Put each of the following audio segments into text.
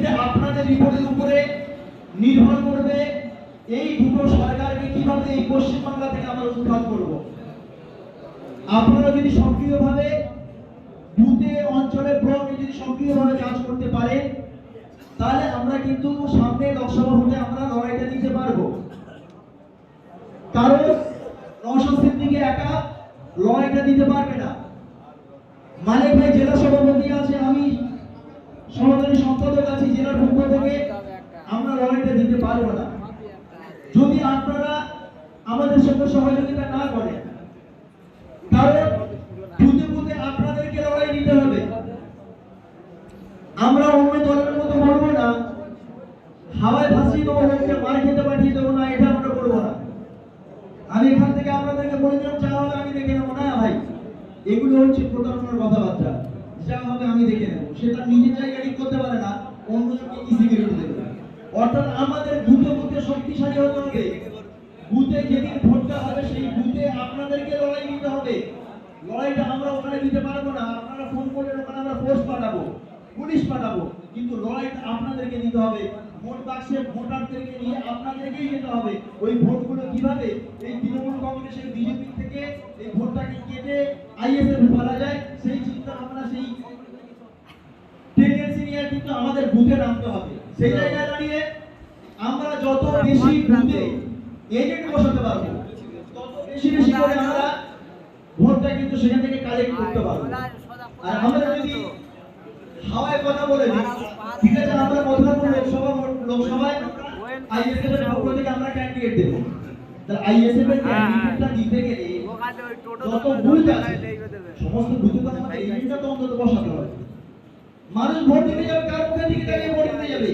ক্ষেত্রে আপনাদের রিপোর্টের উপরে নির্ভর করবে, এই দুটো সরকারকে কীভাবে এই পশ্চিমবাংলা থেকে আমরা উৎখাত করব। আপনারা যদি সক্রিয়ভাবে বুথে অঞ্চলে ব্লকে যদি সক্রিয়ভাবে কাজ করতে পারেন তাহলে আমরা কিন্তু সামনে লোকসভা ভোটে আমরা লড়াইটা দিতে পারব। কারণ নওশাদ সিদ্দিকী একা লড়াইটা দিতে পারবে না। মালিক ভাই জেলা সভাপতি আছে, আমি সম্পাদক আছি জেলার পক্ষ থেকে আমরা লড়াইটা দিতে পারব না। যদি আপনারা আমাদের সঙ্গে সহযোগিতা না করেন বুঝে বুঝে আপনাদেরকে লড়াই দিতে হবে। আমরা অন্য দলের মতো না, হাওয়ায় ভাসিয়ে দেবো মার খেতে পাঠিয়ে দেবো না, এটা আমরা করব না। আমি এখান থেকে আপনাদেরকে বলে দিলাম, যা হবে আমি দেখে নেব। না ভাই, এগুলো হচ্ছে প্রতারণার কথাবার্তা। যা হবে আমি দেখে নেব। সেটা নিজের জায়গা ঠিক করতে পারে না অন্যজনকে কি সিকিউরিটি দেবে অর্থাৎ আমাদের বুথে বুথে শক্তিশালী হতে হবে। বুথে যেদিন ভোটটা হবে, সেই বুথে আপনাদেরকে লড়াই দিতে হবে। লড়াইটা আমরা ওখানে দিতে পারব না। আপনারা ফোন করলে ওখানে আমরা ফোর্স পাঠাবো পুলিশ পাঠাবো। কিন্তু লড়াইটা আপনাদেরকে দিতে হবে। ভোট বাক্সে ভোটারদেরকে নিয়ে আপনাদেরকেই যেতে হবে। ওই ভোটগুলো কীভাবে? এই তৃণমূল কংগ্রেসের বিজেপি থেকে এই ভোটটাকে কেটে আইএসএফ ফেলা যায়, সেই চিন্তা ভাবনা, সেই নিয়ে কিন্তু আমাদের বুথে নামতে হবে। সেই জায়গায় দাঁড়িয়ে আমরা যত বেশি বুথে এজেন্ট বসাতে পারব, তত বেশি বেশি করে আমরা ভোটটা কিন্তু সেখান থেকে কালেক্ট করতে পারব। আর আমরা যদি হাওয়ায় কথা বলে দিই, ঠিক আছে, আমরা মধুরাপুর লোকসভা ভোট- লোকসভায় আইএসএফ এর পক্ষ থেকে আমরা ক্যান্ডিডেট দেবো। তাহলে আইএসএফ এর ক্যান্ডিডেটটা দিতে গেলে যত বুথ আছে, সমস্ত বুথে তো আমাদের এজেন্টটা তো অন্তত বসাতে হবে। মানুষ ভোট দিতে যাবে, কার মুখে দিকে দাঁড়িয়ে ভোট দিতে যাবে?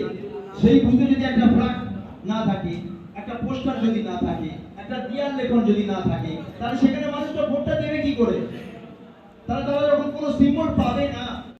সেই বুথে যদি একটা ফ্ল্যাগ না থাকে, একটা পোস্টার যদি না থাকে, একটা দিয়াল লেখন যদি না থাকে, তাহলে সেখানে মানুষটা ভোটটা দেবে কি করে? তারা তারা যখন কোনো সিম্বল পাবে না?